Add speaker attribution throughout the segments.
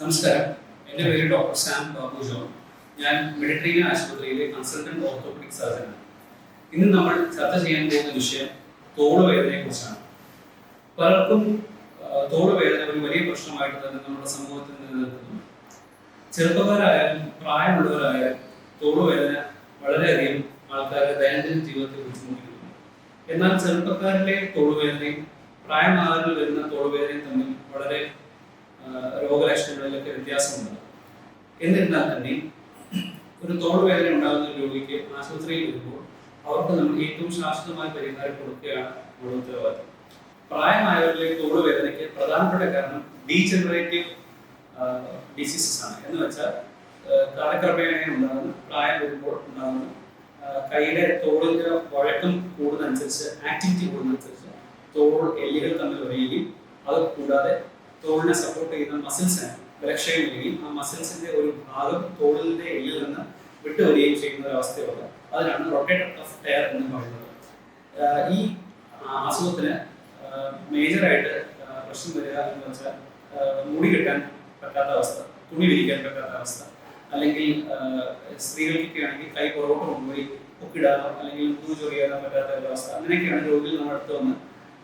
Speaker 1: നമസ്കാരം. എന്റെ പേര് ഡോക്ടർ സാം ബാബു ജോൺ. ഞാൻ മെഡിറ്ററേനിയൻ ആശുപത്രിയിലെ കൺസൾട്ടന്റ് ഓർത്തോപെഡിക് സർജനാണ് ഇന്ന് നമ്മൾ ചർച്ച ചെയ്യാൻ പോകുന്ന വിഷയം തോളുവേദനയെ കുറിച്ചാണ്. പലർക്കും തോളുവേദന ഒരു വലിയ പ്രശ്നമായിട്ട് തന്നെ നമ്മുടെ സമൂഹത്തിൽ നിലനിൽക്കുന്നു. ചെറുപ്പക്കാരായാലും പ്രായമുള്ളവരായാലും തോളുവേദന വളരെയധികം ആൾക്കാരുടെ ദൈനംദിന ജീവിതത്തെ ബുദ്ധിമുട്ടിക്കുന്നു. എന്നാൽ ചെറുപ്പക്കാരിലെ തോളുവേദനയും പ്രായമാകാറിൽ വരുന്ന തോളുവേദനയും തമ്മിൽ വളരെ വ്യത്യാസമുണ്ട് എന്നിരുന്നാൽ തന്നെ ഒരു തോളുവേദന ഉണ്ടാകുന്ന രോഗിക്ക് ആശുപത്രിയിൽ വരുമ്പോൾ അവർക്ക് നമ്മൾ ഏറ്റവും ശാശ്വതമായ പരിഹാരം കൊടുക്കുകയാണ് നമ്മുടെ ഉത്തരവാദിത്തം. പ്രായമായവരിലെ തോളുവേദനയ്ക്ക് പ്രധാനപ്പെട്ട കാരണം ഡീജനറേറ്റീവ് ഡിസീസസ് ആണ്. എന്ന് വെച്ചാൽ കാലക്രമേണ ഉണ്ടാകുന്ന പ്രായം വരുമ്പോൾ ഉണ്ടാകുന്ന കയ്യുടെ തോളിന്റെ വഴക്കം കൂടുന്നതനുസരിച്ച് ആക്ടിവിറ്റി കൂടുന്നതനുസരിച്ച് തോൾ എല്ലുകൾ തമ്മിൽ ഉറയുകയും അത് കൂടാതെ തോളിനെ സപ്പോർട്ട് ചെയ്യുന്ന മസിൽസിന് വരികയും ആ മസിൽസിന്റെ ഒരു ഭാഗം തോളിന്റെ എല്ലിൽ നിന്ന് വിട്ടുവരികയും ചെയ്യുന്ന ഒരു അവസ്ഥയുള്ളത് അതിനാണ് റൊട്ടേറ്റർ കഫ് ടയർ എന്ന് പറയുന്നത്. ഈ അസുഖത്തിന് മേജറായിട്ട് പ്രശ്നം വരിക എന്ന് വെച്ചാൽ മുടി കെട്ടാൻ പറ്റാത്ത അവസ്ഥ തുണി വിരിക്കാൻ പറ്റാത്ത അവസ്ഥ അല്ലെങ്കിൽ സ്ത്രീകൾക്കൊക്കെ ആണെങ്കിൽ കൈ പുറകോട്ട് കൊണ്ടുപോയി പൊക്കിടാനോ അല്ലെങ്കിൽ മുതു ചൊറിയാനോ പറ്റാത്ത ഒരു അവസ്ഥ അങ്ങനെയൊക്കെയാണ് രോഗികൾ നമ്മുടെ അടുത്ത് വന്ന്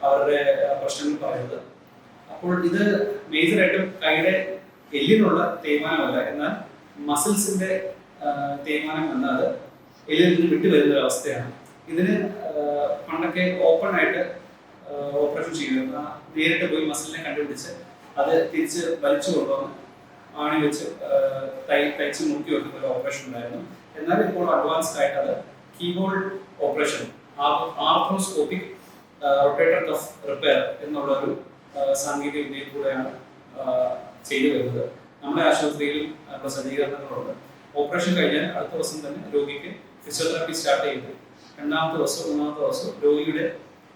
Speaker 1: അവരുടെ പ്രശ്നങ്ങൾ പറയുന്നത്. അപ്പോൾ ഇത് മേജറായിട്ടും കൈയുടെ എല്ലിനുള്ള തേയ്മാനമല്ല. എന്നാൽ മസിൽസിന്റെ തേയ്മാനം എന്നാൽ എല്ലിൽ നിന്ന് വിട്ടുവരുന്ന ഒരു അവസ്ഥയാണ് ഇതിന് പണ്ടൊക്കെ ഓപ്പൺ ആയിട്ട് ഓപ്പറേഷൻ ചെയ്യുന്നത് നേരിട്ട് പോയി മസിലിനെ കണ്ടുപിടിച്ച് അത് തിരിച്ച് വലിച്ചു കൊണ്ടുവന്ന് ആണി വെച്ച് തൈ തയ്ച്ച് മുക്കി വെക്കുന്ന ഒരു ഓപ്പറേഷൻ ഉണ്ടായിരുന്നു. എന്നാൽ ഇപ്പോൾ അഡ്വാൻസ്ഡ് ആയിട്ട് അത് keyboard operation arthroscopic rotator cuff repair എന്നുള്ള ഒരു സാങ്കേതിക ആഹ് ചെയ്തു വരുന്നത്. നമ്മുടെ ആശുപത്രിയിൽ സജ്ജീകരണങ്ങളുണ്ട് ഓപ്പറേഷൻ കഴിഞ്ഞാൽ അടുത്ത ദിവസം തന്നെ രോഗിക്ക് ഫിസിയോതെറാപ്പി സ്റ്റാർട്ട് ചെയ്ത് രണ്ടാമത്തെ ദിവസം മൂന്നാമത്തെ ദിവസം രോഗിയുടെ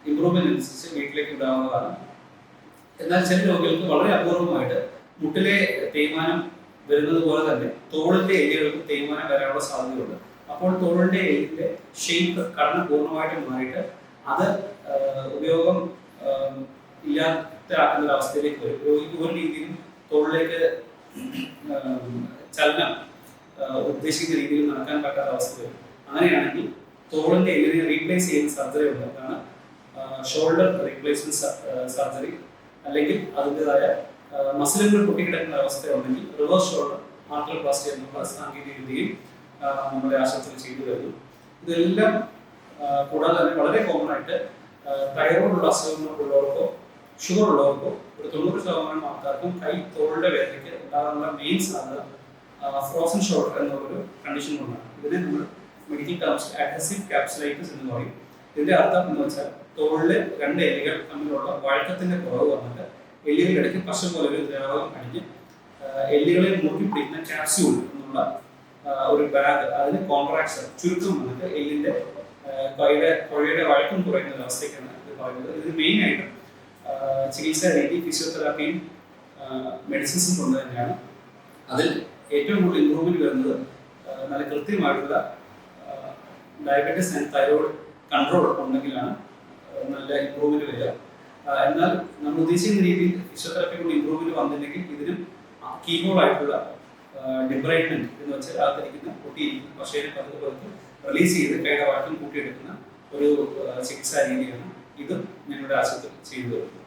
Speaker 1: ഇമ്പ്രൂവ്മെന്റ് അനുസരിച്ച് വീട്ടിലേക്ക് ഉണ്ടാവുന്നതാണ്. എന്നാൽ ചില രോഗികൾക്ക് വളരെ അപൂർവമായിട്ട് മുട്ടിലെ തേയ്മാനം വരുന്നത് പോലെ തന്നെ തോളിന്റെ എല്ലുകൾക്ക് തേയ്മാനം വരാനുള്ള സാധ്യതയുണ്ട്. അപ്പോൾ തോളിന്റെ എല്ലിന്റെ ഷേപ്പ് കടന്ന് പൂർണമായിട്ട് മാറിയിട്ട് അത് ഉപയോഗം ഇല്ലാത്ത ആക്കുന്ന ഒരു അവസ്ഥയിലേക്ക് വരും. രോഗിക്ക് ഒരു രീതിയിലും തോളിലേക്ക് ചലനം ഉദ്ദേശിക്കുന്ന രീതിയിൽ നടക്കാൻ പറ്റാത്ത അവസ്ഥ വരും. അങ്ങനെയാണെങ്കിൽ തോളിന്റെ എല്ലിനെ റീപ്ലേസ് ചെയ്യുന്ന സർജറി ഉണ്ട് അതാണ് ഷോൾഡർ റീപ്ലേസ്മെന്റ് സർജറി അല്ലെങ്കിൽ അതിന്റെതായ മസിലുകൾ പൊട്ടിക്കിടക്കുന്ന അവസ്ഥ ഉണ്ടെങ്കിൽ റിവേഴ്സ് ഷോൾഡർ ആർട്ടോപ്ലാസ്റ്റി എന്നുള്ള സാങ്കേതിക വിദ്യയും നമ്മുടെ ആശുപത്രി ചെയ്തു വരുന്നു ഇതെല്ലാം കൂടാതെ തന്നെ വളരെ കോമൺ ആയിട്ട് തൈറോയിഡുള്ള ഉള്ള അസുഖങ്ങളുള്ളവർക്കോ ഷുഗർ ഉള്ളവർക്കോ ഒരു തൊണ്ണൂറ് ശതമാനം ആൾക്കാർക്കും കൈ തോളുടെ വേദനയ്ക്ക് ഉണ്ടാകാനുള്ള മെയിൻ സാധ്യത ഫ്രോസൺ ഷോൾഡർ എന്നുള്ളൊരു കണ്ടീഷൻ കൊണ്ടാണ്. ഇതിനെ നമ്മൾ മെഡിക്കൽ ടേംസ് അഡഹസീവ് ക്യാപ്സുലൈറ്റിസ് എന്ന് പറയും. ഇതിന്റെ അർത്ഥം എന്ന് വെച്ചാൽ തോളിലെ രണ്ട് എലികൾ തമ്മിലുള്ള വഴക്കത്തിന്റെ കുറവ് വന്നിട്ട് എല്ലുകളുടെ ഇടയ്ക്ക് പശ പോലെ ഒരു ദ്രാവകം ആ, എല്ലുകളെ മുറുക്കി പിടിക്കുന്ന ക്യാപ്സ്യൂൾ എന്നുള്ള ഒരു ബാഗ് അതിന് കോൺട്രാക്ഷൻ ചുരുക്കം വന്നിട്ട് എല്ലിന്റെ കൈയുടെ കൊഴയുടെ വഴക്കം കുറയുന്ന അവസ്ഥയ്ക്കാണ് ഇത് പറയുന്നത്. ഇത് മെയിൻ ആയിട്ടും ചികിത്സാ രീതി ഫിസിയോതെറാപ്പിയും മെഡിസിൻസും കൊണ്ട് തന്നെയാണ് അതിൽ ഏറ്റവും കൂടുതൽ ഇമ്പ്രൂവ്മെന്റ് വരുന്നത് നല്ല കൃത്യമായിട്ടുള്ള ഡയബറ്റീസ് ആൻഡ് തൈറോയിഡ് കൺട്രോൾ ഉണ്ടെങ്കിലാണ് നല്ല ഇമ്പ്രൂവ്മെന്റ് വരിക. എന്നാൽ നമ്മൾ ഉദ്ദേശിക്കുന്ന രീതിയിൽ ഫിസിയോതെറാപ്പി കൊണ്ട് ഇമ്പ്രൂവ്മെന്റ് വന്നില്ലെങ്കിൽ ഇതിനും കീമോളായിട്ടുള്ള ഡിബ്രൈറ്റ്മെന്റ് എന്ന് വെച്ചാൽ അകത്തിരിക്കുന്ന പൊട്ടിയിരിക്കുന്ന പക്ഷേ പതുക്കെ പതുക്കെ റിലീസ് ചെയ്ത് കൈയുടെ കൂട്ടിയെടുക്കുന്ന ഒരു ചികിത്സാ രീതിയാണ് ഇതും ഞങ്ങളുടെ ആശുപത്രി ചെയ്തു വരുന്നത്.